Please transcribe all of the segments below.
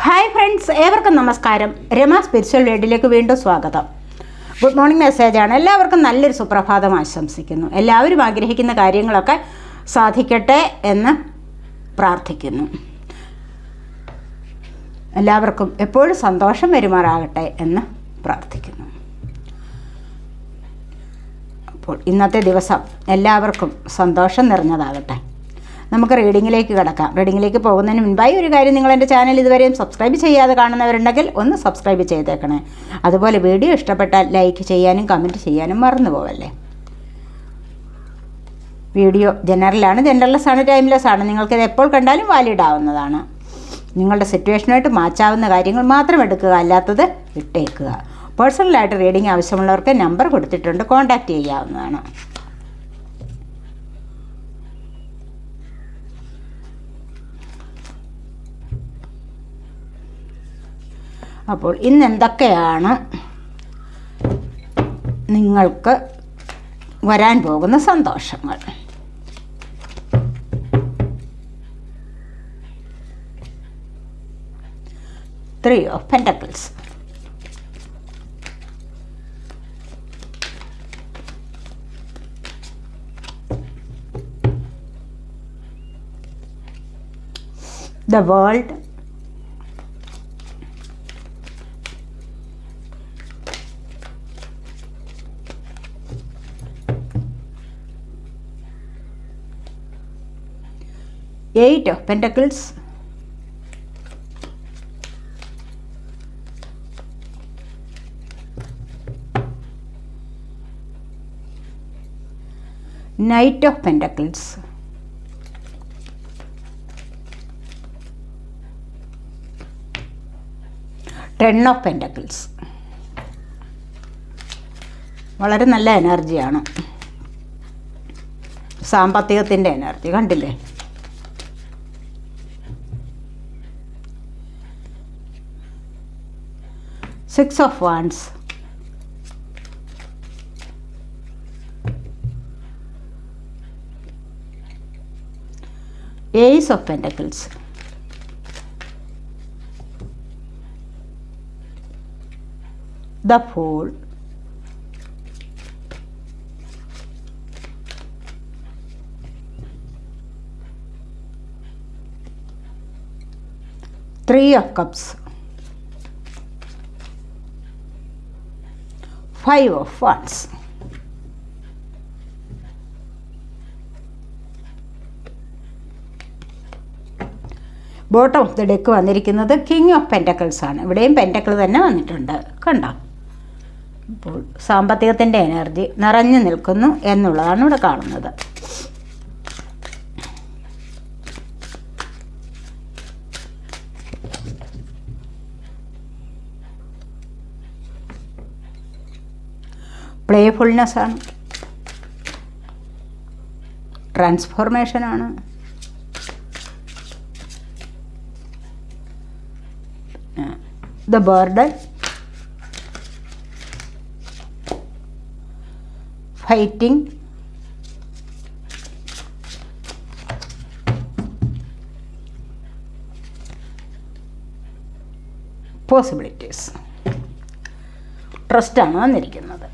Hi friends ഏവർക്കും നമസ്കാരം. Rama spiritual വേൾഡിലേക്ക് വീണ്ടും സ്വാഗതം. ഗുഡ് മോർണിംഗ് മെസ്സേജാണ് എല്ലാവർക്കും നല്ലൊരു സുപ്രഭാതം ആശംസിക്കുന്നു. എല്ലാവരും ആഗ്രഹിക്കുന്ന കാര്യങ്ങളൊക്കെ സാധിക്കട്ടെ എന്ന് പ്രാർത്ഥിക്കുന്നു. എല്ലാവർക്കും എപ്പോഴും സന്തോഷം വരുമാറാകട്ടെ എന്ന് പ്രാർത്ഥിക്കുന്നു. അപ്പോൾ ഇന്നത്തെ ദിവസം എല്ലാവർക്കും സന്തോഷം നിറഞ്ഞതാകട്ടെ. നമുക്ക് റീഡിങ്ങിലേക്ക് കിടക്കാം. റീഡിങ്ങിലേക്ക് പോകുന്നതിന് മുൻപായി ഒരു കാര്യം നിങ്ങൾ എന്റെ ചാനൽ ഇതുവരെയും സബ്സ്ക്രൈബ് ചെയ്യാതെ കാണുന്നവരുണ്ടെങ്കിൽ ഒന്ന് സബ്സ്ക്രൈബ് ചെയ്തേക്കണേ. അതുപോലെ വീഡിയോ ഇഷ്ടപ്പെട്ടാൽ ലൈക്ക് ചെയ്യാനും കമന്റ് ചെയ്യാനും മറന്നു പോവല്ലേ വീഡിയോ ജനറലാണ് ജനറൽലെസ് ആണ് ടൈംലെസ് ആണ്. നിങ്ങൾക്കിത് എപ്പോൾ കണ്ടാലും വാലിഡ് ആവുന്നതാണ്. നിങ്ങളുടെ സിറ്റുവേഷനുമായിട്ട് മാച്ചാവുന്ന കാര്യങ്ങൾ മാത്രം എടുക്കുക അല്ലാത്തത് ഇട്ടേക്കുക പേഴ്സണലായിട്ട് റീഡിംഗ് ആവശ്യമുള്ളവർക്ക് നമ്പർ കൊടുത്തിട്ടുണ്ട് കോൺടാക്റ്റ് ചെയ്യാവുന്നതാണ്. അപ്പോൾ ഇന്ന് എന്തൊക്കെയാണ് നിങ്ങൾക്ക് വരാൻ പോകുന്ന സന്തോഷങ്ങൾ? Three of pentacles the world eight of pentacles knight of pentacles ten of pentacles വളരെ നല്ല എനർജിയാണ് സാമ്പത്തികത്തിന്റെ എനർജി കണ്ടില്ലേ? six of wands. Ace of pentacles. The fool. Three of cups. Five of wands. Bottom of the deck വന്നിരിക്കുന്നത് king of pentacles ആണ്. ഇവിടെയും pentacle തന്നെ വന്നിട്ടുണ്ട്. കണ്ടോ? അപ്പോൾ സാമ്പത്തികത്തിന്റെ എനർജി നിറഞ്ഞു നിൽക്കുന്നു എന്നുള്ളതാണ് ഇവിടെ കാണുന്നത്. പ്ലേഫുൾനെസ് ട്രാൻസ്ഫോർമേഷനാണ് ദ ബർഡൻ ഫൈറ്റിംഗ് പോസിബിലിറ്റീസ് ട്രസ്റ്റാണ് വന്നിരിക്കുന്നത്.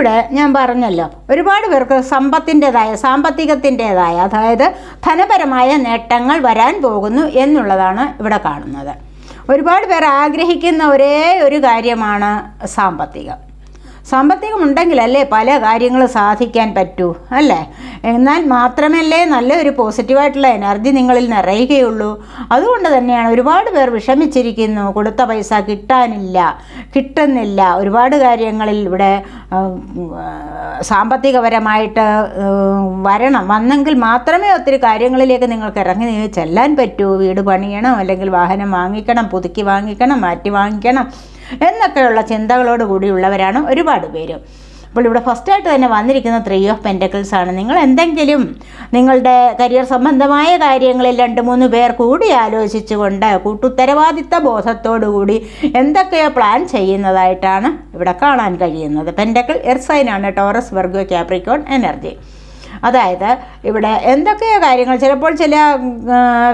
ഇവിടെ ഞാൻ പറഞ്ഞല്ലോ ഒരുപാട് പേർക്ക് സമ്പത്തിന്റെതായ സാമ്പത്തികത്തിന്റെതായ അതായത് ധനപരമായ നേട്ടങ്ങൾ വരാൻ പോകുന്നു എന്നുള്ളതാണ് ഇവിടെ കാണുന്നത്. ഒരുപാട് പേർ ആഗ്രഹിക്കുന്ന ഒരേ ഒരു കാര്യമാണ് സാമ്പത്തികം. സാമ്പത്തികമുണ്ടെങ്കിലല്ലേ പല കാര്യങ്ങളും സാധിക്കാൻ പറ്റൂ അല്ലേ? എന്നാൽ മാത്രമല്ലേ നല്ലൊരു പോസിറ്റീവായിട്ടുള്ള എനർജി നിങ്ങളിൽ നിറയുകയുള്ളൂ. അതുകൊണ്ട് തന്നെയാണ് ഒരുപാട് പേർ വിഷമിച്ചിരിക്കുന്നു കൊടുത്ത പൈസ കിട്ടാനില്ല കിട്ടുന്നില്ല. ഒരുപാട് കാര്യങ്ങളിൽ ഇവിടെ സാമ്പത്തികപരമായിട്ട് വരണം. വന്നെങ്കിൽ മാത്രമേ ഒത്തിരി കാര്യങ്ങളിലേക്ക് നിങ്ങൾക്ക് ഇറങ്ങി ചെല്ലാൻ പറ്റൂ. വീട് പണിയണം അല്ലെങ്കിൽ വാഹനം വാങ്ങിക്കണം പുതുക്കി വാങ്ങിക്കണം മാറ്റി വാങ്ങിക്കണം. എന്നൊക്കെയുള്ള ചിന്തകളോട് കൂടിയുള്ളവരാണ് ഒരുപാട് പേര്. അപ്പോൾ ഇവിടെ ഫസ്റ്റായിട്ട് തന്നെ വന്നിരിക്കുന്ന ത്രീ ഓഫ് പെന്റക്കിൾസ് ആണ്. നിങ്ങൾ എന്തെങ്കിലും നിങ്ങളുടെ കരിയർ സംബന്ധമായ കാര്യങ്ങളിൽ രണ്ട് മൂന്ന് പേർ കൂടി ആലോചിച്ചുകൊണ്ട് കൂട്ടുത്തരവാദിത്ത ബോധത്തോടുകൂടി എന്തൊക്കെയോ പ്ലാൻ ചെയ്യുന്നതായിട്ടാണ് ഇവിടെ കാണാൻ കഴിയുന്നത്. പെന്റക്കിൾ എർസൈനാണ് ടോറസ് വർഗോ ക്യാപ്രിക്കോൺ എനർജി അതായത് ഇവിടെ എന്തൊക്കെയോ കാര്യങ്ങൾ ചിലപ്പോൾ ചില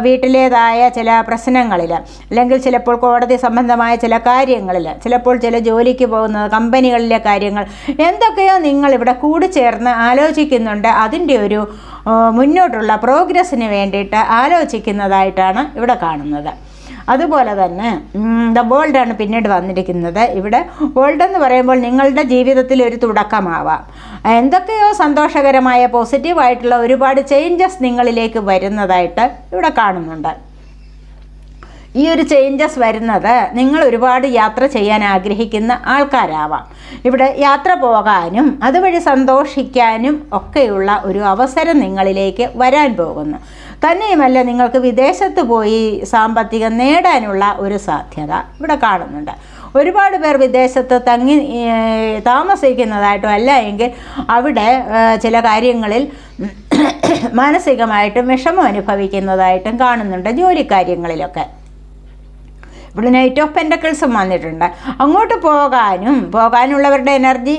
വീട്ടിലേതായ ചില പ്രശ്നങ്ങളിൽ അല്ലെങ്കിൽ ചിലപ്പോൾ കോടതി സംബന്ധമായ ചില കാര്യങ്ങളിൽ ചിലപ്പോൾ ചില ജോലിക്ക് പോകുന്ന കമ്പനികളിലെ കാര്യങ്ങൾ എന്തൊക്കെയോ നിങ്ങൾ ഇവിടെ കൂടിച്ചേർന്ന് ആലോചിക്കുന്നുണ്ട്. അതിന്റെ ഒരു മുന്നോട്ടുള്ള പ്രോഗ്രസ്സിന് വേണ്ടിയിട്ട് ആലോചിക്കുന്നതായിട്ടാണ് ഇവിടെ കാണുന്നത്. അതുപോലെ തന്നെ ദ വേൾഡാണ് പിന്നീട് വന്നിരിക്കുന്നത്. ഇവിടെ വേൾഡ് എന്ന് പറയുമ്പോൾ നിങ്ങളുടെ ജീവിതത്തിൽ ഒരു തുടക്കമാവാം. എന്തൊക്കെയോ സന്തോഷകരമായ പോസിറ്റീവായിട്ടുള്ള ഒരുപാട് ചേഞ്ചസ് നിങ്ങളിലേക്ക് വരുന്നതായിട്ട് ഇവിടെ കാണുന്നുണ്ട്. ഈ ഒരു ചേഞ്ചസ് വരുന്നത് നിങ്ങൾ ഒരുപാട് യാത്ര ചെയ്യാൻ ആഗ്രഹിക്കുന്ന ആൾക്കാരാവാം. ഇവിടെ യാത്ര പോകാനും അതുവഴി സന്തോഷിക്കാനും ഒക്കെയുള്ള ഒരു അവസരം നിങ്ങളിലേക്ക് വരാൻ പോകുന്നു. തന്നെയുമല്ല നിങ്ങൾക്ക് വിദേശത്ത് പോയി സാമ്പത്തികം നേടാനുള്ള ഒരു സാധ്യത ഇവിടെ കാണുന്നുണ്ട്. ഒരുപാട് പേർ വിദേശത്ത് തങ്ങി താമസിക്കുന്നതായിട്ടോ അല്ല എങ്കിൽ അവിടെ ചില കാര്യങ്ങളിൽ മാനസികമായിട്ടും വിഷമം അനുഭവിക്കുന്നതായിട്ടും കാണുന്നുണ്ട് ജോലിക്കാര്യങ്ങളിലൊക്കെ. ഇവിടെ നൈറ്റ് ഓഫ് പെന്റക്കിൾസും വന്നിട്ടുണ്ട്. അങ്ങോട്ട് പോകാനും പോകാനുള്ളവരുടെ എനർജി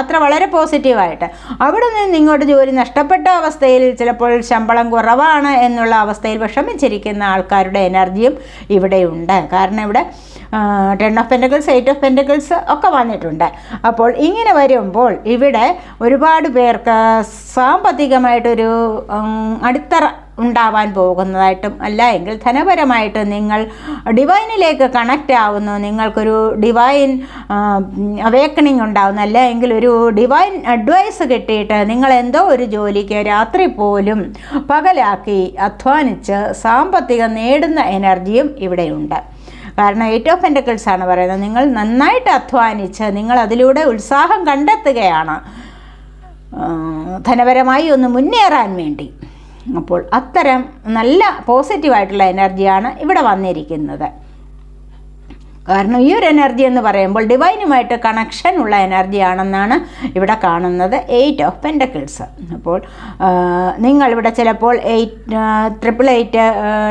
അത്ര വളരെ പോസിറ്റീവായിട്ട് അവിടെ നിന്ന് ഇങ്ങോട്ട് ജോലി നഷ്ടപ്പെട്ട അവസ്ഥയിൽ ചിലപ്പോൾ ശമ്പളം കുറവാണ് എന്നുള്ള അവസ്ഥയിൽ വിഷമിച്ചിരിക്കുന്ന ആൾക്കാരുടെ എനർജിയും ഇവിടെയുണ്ട് കാരണം ഇവിടെ ten of pentacles eight of pentacles ഒക്കെ വന്നിട്ടുണ്ട്. അപ്പോൾ ഇങ്ങനെ വരുമ്പോൾ ഇവിടെ ഒരുപാട് പേർക്ക് സാമ്പത്തികമായിട്ടൊരു അടിത്തറ ഉണ്ടാവാൻ പോകുന്നതായിട്ടും അല്ല എങ്കിൽ ധനപരമായിട്ട് നിങ്ങൾ ഡിവൈനിലേക്ക് കണക്റ്റ് ആവുന്നു. നിങ്ങൾക്കൊരു ഡിവൈൻ അവേക്കണിങ് ഉണ്ടാവുന്നു. അല്ല എങ്കിൽ ഒരു ഡിവൈൻ അഡ്വൈസ് കിട്ടിയിട്ട് നിങ്ങൾ എന്തോ ഒരു ജോലിക്ക് രാത്രി പോലും പകലാക്കി അധ്വാനിച്ച് സാമ്പത്തികം നേടുന്ന എനർജിയും ഇവിടെയുണ്ട്. കാരണം എയ്റ്റ് ഓഫ് പെന്റക്കിൾസ് ആണ് പറയുന്നത്. നിങ്ങൾ നന്നായിട്ട് അധ്വാനിച്ച് നിങ്ങൾ അതിലൂടെ ഉത്സാഹം കണ്ടെത്തുകയാണ്. ധനപരമായി ഒന്ന് മുന്നേറാൻ വേണ്ടി. അപ്പോൾ അത്തരം നല്ല പോസിറ്റീവായിട്ടുള്ള എനർജിയാണ് ഇവിടെ വന്നിരിക്കുന്നത്. കാരണം ഈ ഒരു എനർജി എന്ന് പറയുമ്പോൾ ഡിവൈനുമായിട്ട് കണക്ഷൻ ഉള്ള എനർജിയാണെന്നാണ് ഇവിടെ കാണുന്നത്. എയ്റ്റ് ഓഫ് പെൻഡക്കിൾസ് അപ്പോൾ നിങ്ങൾ ഇവിടെ ചിലപ്പോൾ eight triple eight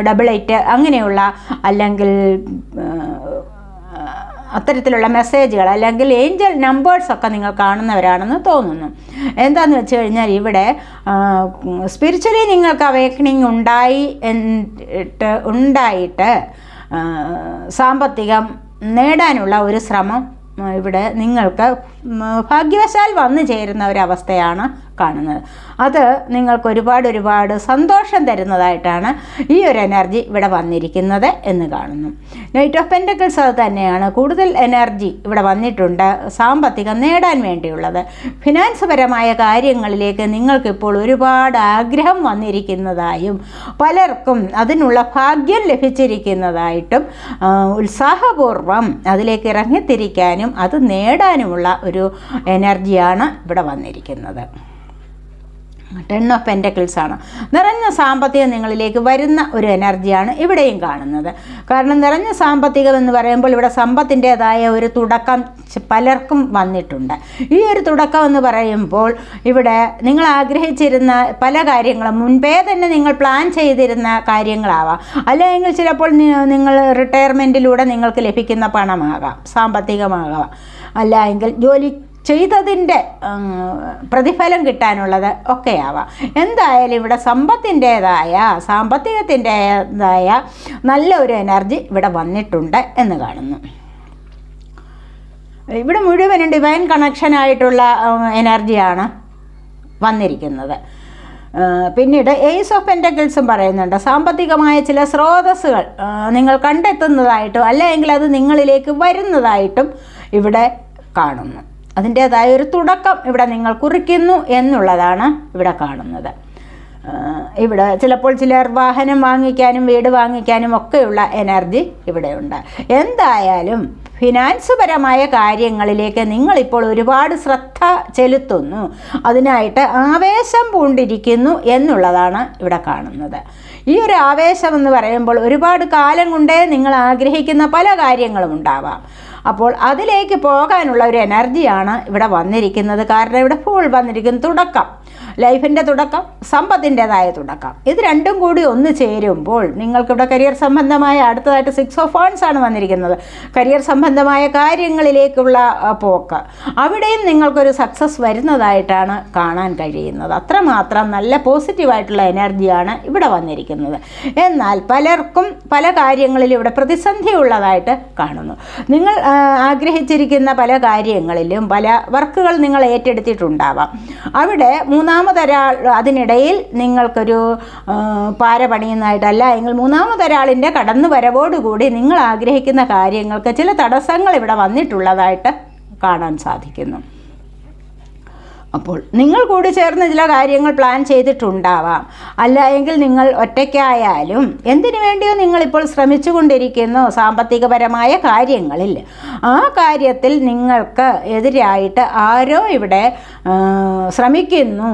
double eight അങ്ങനെയുള്ള അല്ലെങ്കിൽ അത്തരത്തിലുള്ള മെസ്സേജുകൾ അല്ലെങ്കിൽ ഏഞ്ചൽ നമ്പേഴ്സൊക്കെ നിങ്ങൾ കാണുന്നവരാണെന്ന് തോന്നുന്നു. എന്താന്ന് വെച്ച് കഴിഞ്ഞാൽ ഇവിടെ സ്പിരിച്വലി നിങ്ങൾക്ക് അവേക്കണിങ് ഉണ്ടായി എന്നിട്ട് ഉണ്ടായിട്ട് സാമ്പത്തികം നേടാനുള്ള ഒരു ശ്രമം ഇവിടെ നിങ്ങൾക്ക് ഭാഗ്യവശാൽ വന്നു ചേരുന്ന ഒരവസ്ഥയാണ് കാണുന്നത്. അത് നിങ്ങൾക്ക് ഒരുപാട് ഒരുപാട് സന്തോഷം തരുന്നതായിട്ടാണ് ഈ ഒരു എനർജി ഇവിടെ വന്നിരിക്കുന്നത് എന്ന് കാണുന്നു. നൈറ്റ് ഓഫ് പെന്റക്കിൾസ് അത് തന്നെയാണ്. കൂടുതൽ എനർജി ഇവിടെ വന്നിട്ടുണ്ട്. സാമ്പത്തികം നേടാൻ വേണ്ടിയുള്ളത്. ഫിനാൻസ് പരമായ കാര്യങ്ങളിലേക്ക് നിങ്ങൾക്കിപ്പോൾ ഒരുപാട് ആഗ്രഹം വന്നിരിക്കുന്നതായും പലർക്കും അതിനുള്ള ഭാഗ്യം ലഭിച്ചിരിക്കുന്നതായിട്ടും ഉത്സാഹപൂർവം അതിലേക്ക് ഇറങ്ങിത്തിരിക്കാനും അത് നേടാനുമുള്ള ഒരു എനർജിയാണ് ഇവിടെ വന്നിരിക്കുന്നത്. ടെൻ ഓഫ് പെന്റക്കിൾസ് ആണ്. നിറഞ്ഞ സാമ്പത്തികം നിങ്ങളിലേക്ക് വരുന്ന ഒരു എനർജിയാണ് ഇവിടെയും കാണുന്നത്. കാരണം നിറഞ്ഞ സാമ്പത്തികം എന്ന് പറയുമ്പോൾ ഇവിടെ സമ്പത്തിന്റെതായ ഒരു തുടക്കം പലർക്കും വന്നിട്ടുണ്ട്. ഈ ഒരു തുടക്കം എന്ന് പറയുമ്പോൾ ഇവിടെ നിങ്ങൾ ആഗ്രഹിച്ചിരുന്ന പല കാര്യങ്ങളും മുൻപേ തന്നെ നിങ്ങൾ പ്ലാൻ ചെയ്തിരുന്ന കാര്യങ്ങളാവാം. അല്ലെങ്കിൽ ചിലപ്പോൾ നിങ്ങൾ റിട്ടയർമെന്റിലൂടെ നിങ്ങൾക്ക് ലഭിക്കുന്ന പണമാകാം സാമ്പത്തികമാകാം. അല്ല എങ്കിൽ ജോലി ചെയ്തതിന്റെ പ്രതിഫലം കിട്ടാനുള്ളത് ഒക്കെയാവാം. എന്തായാലും ഇവിടെ സമ്പത്തിന്റേതായ സാമ്പത്തികത്തിന്റേതായ നല്ല ഒരു എനർജി ഇവിടെ വന്നിട്ടുണ്ട് എന്ന് കാണുന്നു. ഇവിടെ മുഴുവനും ഡിവൈൻ കണക്ഷനായിട്ടുള്ള എനർജിയാണ് വന്നിരിക്കുന്നത്. പിന്നീട് എയ്സ് ഓഫ് പെന്റക്കിൾസും പറയുന്നുണ്ട്. സാമ്പത്തികമായ ചില സ്രോതസ്സുകൾ നിങ്ങൾ കണ്ടെത്തുന്നതായിട്ടും അല്ലെങ്കിൽ അത് നിങ്ങളിലേക്ക് വരുന്നതായിട്ടും ഇവിടെ കാണുന്നു. അതിന്റേതായ ഒരു തുടക്കം ഇവിടെ നിങ്ങൾ കുറിക്കുന്നു എന്നുള്ളതാണ് ഇവിടെ കാണുന്നത്. ഇവിടെ ചിലപ്പോൾ ചിലർ വാഹനം വാങ്ങിക്കാനും വീട് വാങ്ങിക്കാനും ഒക്കെയുള്ള എനർജി ഇവിടെയുണ്ട്. എന്തായാലും ഫിനാൻസ് പരമായ കാര്യങ്ങളിലേക്ക് നിങ്ങളിപ്പോൾ ഒരുപാട് ശ്രദ്ധ ചെലുത്തുന്നു. അതിനായിട്ട് ആവേശം പൂണ്ടിരിക്കുന്നു എന്നുള്ളതാണ് ഇവിടെ കാണുന്നത്. ഈ ഒരു ആവേശം എന്ന് പറയുമ്പോൾ ഒരുപാട് കാലം കൊണ്ടേ നിങ്ങൾ ആഗ്രഹിക്കുന്ന പല കാര്യങ്ങളും ഉണ്ടാവാം. അപ്പോൾ അതിലേക്ക് പോകാനുള്ള ഒരു എനർജിയാണ് ഇവിടെ വന്നിരിക്കുന്നത്. കാരണം ഇവിടെ ഫുൾ വന്നിരിക്കുന്നത് തുടക്കം. ലൈഫിന്റെ തുടക്കം സമ്പത്തിന്റെതായ തുടക്കം. ഇത് രണ്ടും കൂടി ഒന്ന് ചേരുമ്പോൾ നിങ്ങൾക്കിവിടെ കരിയർ സംബന്ധമായ അടുത്തതായിട്ട് സിക്സ് ഓഫ് ഫോൺസ് ആണ് വന്നിരിക്കുന്നത്. കരിയർ സംബന്ധമായ കാര്യങ്ങളിലേക്കുള്ള പോക്ക്. അവിടെയും നിങ്ങൾക്കൊരു സക്സസ് വരുന്നതായിട്ടാണ് കാണാൻ കഴിയുന്നത്. അത്രമാത്രം നല്ല പോസിറ്റീവായിട്ടുള്ള എനർജിയാണ് ഇവിടെ വന്നിരിക്കുന്നത്. എന്നാൽ പലർക്കും പല കാര്യങ്ങളിൽ ഇവിടെ പ്രതിസന്ധി ഉള്ളതായിട്ട് കാണുന്നു. നിങ്ങൾ ആഗ്രഹിച്ചിരിക്കുന്ന പല കാര്യങ്ങളിലും പല വർക്കുകൾ നിങ്ങൾ ഏറ്റെടുത്തിട്ടുണ്ടാവാം. അവിടെ മൂന്നാമതൊരാൾ അതിനിടയിൽ നിങ്ങൾക്കൊരു പാര പണിയുന്നതായിട്ടല്ല എങ്കിൽ മൂന്നാമതൊരാളിന്റെ കടന്നു വരവോടുകൂടി നിങ്ങൾ ആഗ്രഹിക്കുന്ന കാര്യങ്ങൾക്ക് ചില തടസ്സങ്ങൾ ഇവിടെ വന്നിട്ടുള്ളതായിട്ട് കാണാൻ സാധിക്കുന്നു. അപ്പോൾ നിങ്ങൾ കൂടി ചേർന്ന് ചില കാര്യങ്ങൾ പ്ലാൻ ചെയ്തിട്ടുണ്ടാവാം. അല്ല എങ്കിൽ നിങ്ങൾ ഒറ്റയ്ക്കായാലും എന്തിനു വേണ്ടിയോ നിങ്ങളിപ്പോൾ ശ്രമിച്ചുകൊണ്ടിരിക്കുന്നു സാമ്പത്തികപരമായ കാര്യങ്ങളിൽ. ആ കാര്യത്തിൽ നിങ്ങൾക്ക് എതിരായിട്ട് ആരോ ഇവിടെ ശ്രമിക്കുന്നു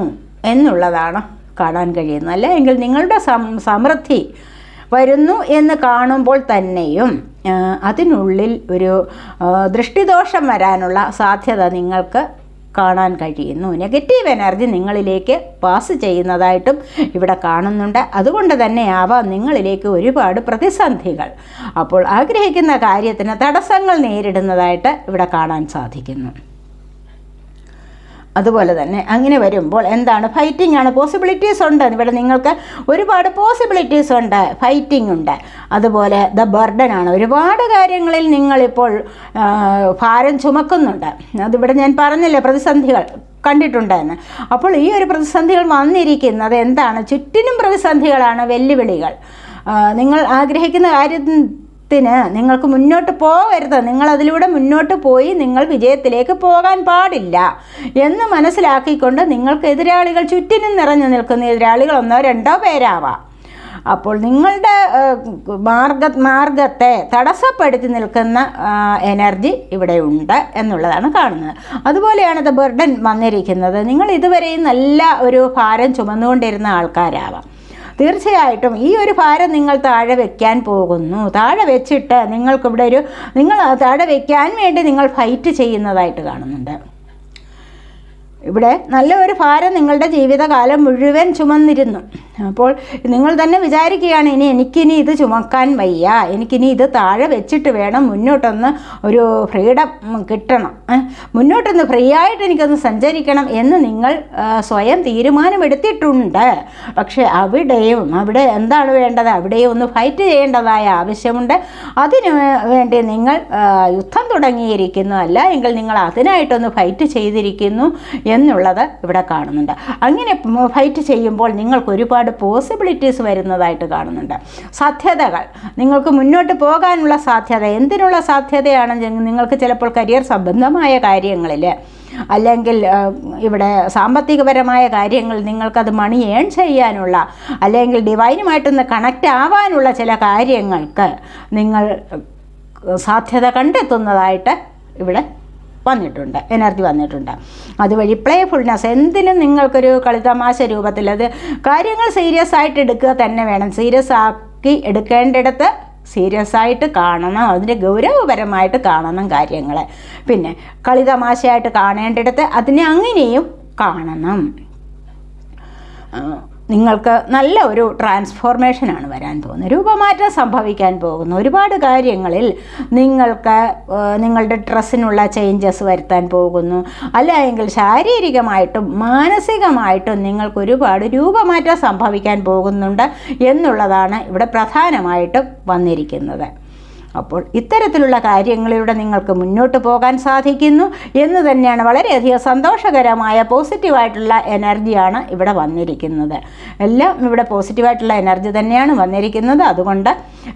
എന്നുള്ളതാണ് കാണാൻ കഴിയുന്നത്. അല്ല എങ്കിൽ നിങ്ങളുടെ സമൃദ്ധി വരുന്നു എന്ന് കാണുമ്പോൾ തന്നെയും അതിനുള്ളിൽ ഒരു ദൃഷ്ടിദോഷം വരാനുള്ള സാധ്യത നിങ്ങൾക്ക് കാണാൻ കഴിയുന്നു. നെഗറ്റീവ് എനർജി നിങ്ങളിലേക്ക് പാസ് ചെയ്യുന്നതായിട്ടും ഇവിടെ കാണുന്നുണ്ട്. അതുകൊണ്ട് തന്നെ ആവാം നിങ്ങളിലേക്ക് ഒരുപാട് പ്രതിസന്ധികൾ. അപ്പോൾ ആഗ്രഹിക്കുന്ന കാര്യത്തിന് തടസ്സങ്ങൾ നേരിടുന്നതായിട്ട് ഇവിടെ കാണാൻ സാധിക്കുന്നു. അതുപോലെ തന്നെ അങ്ങനെ വരുമ്പോൾ എന്താണ്? ഫൈറ്റിംഗ് ആണ്. പോസിബിലിറ്റീസ് ഉണ്ട്. ഇവിടെ നിങ്ങൾക്ക് ഒരുപാട് പോസിബിലിറ്റീസ് ഉണ്ട്. ഫൈറ്റിംഗ് ഉണ്ട്. അതുപോലെ ദ ബർഡൻ ആണ്. ഒരുപാട് കാര്യങ്ങളിൽ നിങ്ങളിപ്പോൾ ഭാരം ചുമക്കുന്നുണ്ട്. അതിവിടെ ഞാൻ പറഞ്ഞില്ലേ പ്രതിസന്ധികൾ കണ്ടിട്ടുണ്ടെന്ന്. അപ്പോൾ ഈ ഒരു പ്രതിസന്ധികൾ വന്നിരിക്കുന്നത് എന്താണ്? ചുറ്റിനും പ്രതിസന്ധികളാണ് വെല്ലുവിളികൾ. നിങ്ങൾ ആഗ്രഹിക്കുന്ന കാര്യത്തിന് നിങ്ങൾക്ക് മുന്നോട്ട് പോകരുത്. നിങ്ങൾ അതിലൂടെ മുന്നോട്ട് പോയി നിങ്ങൾ വിജയത്തിലേക്ക് പോകാൻ പാടില്ല. എന്ന് മനസ്സിലാക്കിക്കൊണ്ട് നിങ്ങൾക്ക് എതിരാളികൾ ചുറ്റിനും നിറഞ്ഞു നിൽക്കുന്ന എതിരാളികൾ ഒന്നോ രണ്ടോ പേരാവാം. അപ്പോൾ നിങ്ങളുടെ മാർഗ മാർഗത്തെ തടസ്സപ്പെടുത്തി നിൽക്കുന്ന എനർജി ഇവിടെ ഉണ്ട് എന്നുള്ളതാണ് കാണുന്നത്. അതുപോലെയാണ് ഇത് ബർഡൻ വന്നിരിക്കുന്നത്. നിങ്ങൾ ഇതുവരെയും നല്ല ഒരു ഭാരം ചുമന്നുകൊണ്ടിരുന്ന ആൾക്കാരാവാം. തീർച്ചയായിട്ടും ഈ ഒരു ഭാരം നിങ്ങൾ താഴെ വെക്കാൻ പോകുന്നു. താഴെ വെച്ചിട്ട് നിങ്ങൾക്കിവിടെ ഒരു നിങ്ങൾ താഴെ വെക്കാൻ വേണ്ടി നിങ്ങൾ ഫൈറ്റ് ചെയ്യുന്നതായിട്ട് കാണുന്നുണ്ട്. ഇവിടെ നല്ല ഒരു ഭാരം നിങ്ങളുടെ ജീവിതകാലം മുഴുവൻ ചുമന്നിരുന്നു. അപ്പോൾ നിങ്ങൾ തന്നെ വിചാരിക്കുകയാണ് ഇനി എനിക്കിനി ഇത് ചുമക്കാൻ വയ്യ എനിക്കിനി ഇത് താഴെ വെച്ചിട്ട് വേണം മുന്നോട്ടൊന്ന് ഒരു ഫ്രീഡം കിട്ടണം മുന്നോട്ടൊന്ന് ഫ്രീ ആയിട്ട് എനിക്കൊന്ന് സഞ്ചരിക്കണം എന്ന് നിങ്ങൾ സ്വയം തീരുമാനമെടുത്തിട്ടുണ്ട്. പക്ഷേ അവിടെയും അവിടെ എന്താണ് വേണ്ടത്? അവിടെയും ഒന്ന് ഫൈറ്റ് ചെയ്യേണ്ടതായ ആവശ്യമുണ്ട്. അതിന് വേണ്ടി നിങ്ങൾ യുദ്ധം തുടങ്ങിയിരിക്കുന്നു അല്ല എങ്കിൽ നിങ്ങൾ അതിനായിട്ടൊന്ന് ഫൈറ്റ് ചെയ്തിരിക്കുന്നു എന്നുള്ളത് ഇവിടെ കാണുന്നുണ്ട്. അങ്ങനെ ഫൈറ്റ് ചെയ്യുമ്പോൾ നിങ്ങൾക്ക് ഒരുപാട് പോസിബിലിറ്റീസ് വരുന്നതായിട്ട് കാണുന്നുണ്ട്. സാധ്യതകൾ. നിങ്ങൾക്ക് മുന്നോട്ട് പോകാനുള്ള സാധ്യത എന്തിനുള്ള സാധ്യതയാണ് നിങ്ങൾക്ക് ചിലപ്പോൾ കരിയർ സംബന്ധമായ കാര്യങ്ങളിൽ അല്ലെങ്കിൽ ഇവിടെ സാമ്പത്തികപരമായ കാര്യങ്ങൾ നിങ്ങൾക്കത് മണി ഏൺ ചെയ്യാനുള്ള അല്ലെങ്കിൽ ഡിവൈനുമായിട്ടൊന്ന് കണക്റ്റ് ആവാനുള്ള ചില കാര്യങ്ങൾക്ക് നിങ്ങൾ സാധ്യത കണ്ടെത്തുന്നതായിട്ട് ഇവിടെ വന്നിട്ടുണ്ട് എനർജി വന്നിട്ടുണ്ട്. അതുവഴി പ്ലേഫുൾനെസ് എന്തിനും നിങ്ങൾക്കൊരു കളിതമാശ രൂപത്തിൽ അത് കാര്യങ്ങൾ സീരിയസ് ആയിട്ട് എടുക്കുക തന്നെ വേണം. സീരിയസ് ആക്കി എടുക്കേണ്ടിടത്ത് സീരിയസ് ആയിട്ട് കാണണം അതിന് ഗൗരവപരമായിട്ട് കാണണം കാര്യങ്ങളെ. പിന്നെ കളിതമാശയായിട്ട് കാണേണ്ടിടത്ത് അതിനെ അങ്ങനെയും കാണണം. നിങ്ങൾക്ക് നല്ല ഒരു ട്രാൻസ്ഫോർമേഷനാണ് വരാൻ പോകുന്നത്. രൂപമാറ്റം സംഭവിക്കാൻ പോകുന്ന. ഒരുപാട് കാര്യങ്ങളിൽ നിങ്ങൾക്ക് നിങ്ങളുടെ ഡ്രസ്സിനുള്ള ചേഞ്ചസ് വരുത്താൻ പോകുന്നു. അല്ലെങ്കിൽ ശാരീരികമായിട്ടും മാനസികമായിട്ടും നിങ്ങൾക്ക് ഒരുപാട് രൂപമാറ്റം സംഭവിക്കാൻ പോകുന്നുണ്ട് എന്നുള്ളതാണ് ഇവിടെ പ്രധാനമായിട്ടും വന്നിരിക്കുന്നത്. അപ്പോൾ ഇത്തരത്തിലുള്ള കാര്യങ്ങളിലൂടെ നിങ്ങൾക്ക് മുന്നോട്ട് പോകാൻ സാധിക്കുന്നു എന്ന് തന്നെയാണ് വളരെയധികം സന്തോഷകരമായ പോസിറ്റീവായിട്ടുള്ള എനർജിയാണ് ഇവിടെ വന്നിരിക്കുന്നത്. എല്ലാം ഇവിടെ പോസിറ്റീവായിട്ടുള്ള എനർജി തന്നെയാണ് വന്നിരിക്കുന്നത്. അതുകൊണ്ട്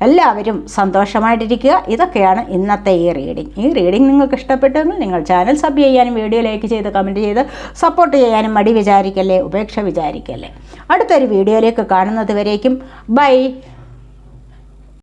എല്ലാവരും സന്തോഷമായിട്ടിരിക്കുക. ഇതൊക്കെയാണ് ഇന്നത്തെ ഈ റീഡിംഗ്. ഈ റീഡിംഗ് നിങ്ങൾക്ക് ഇഷ്ടപ്പെട്ടെങ്കിൽ നിങ്ങൾ ചാനൽ സബ് ചെയ്യാനും വീഡിയോ ലൈക്ക് ചെയ്ത് കമന്റ് ചെയ്ത് സപ്പോർട്ട് ചെയ്യാനും മടി വിചാരിക്കല്ലേ ഉപേക്ഷ വിചാരിക്കല്ലേ. അടുത്തൊരു വീഡിയോയിലേക്ക് കാണുന്നത് വരേക്കും. ബൈ.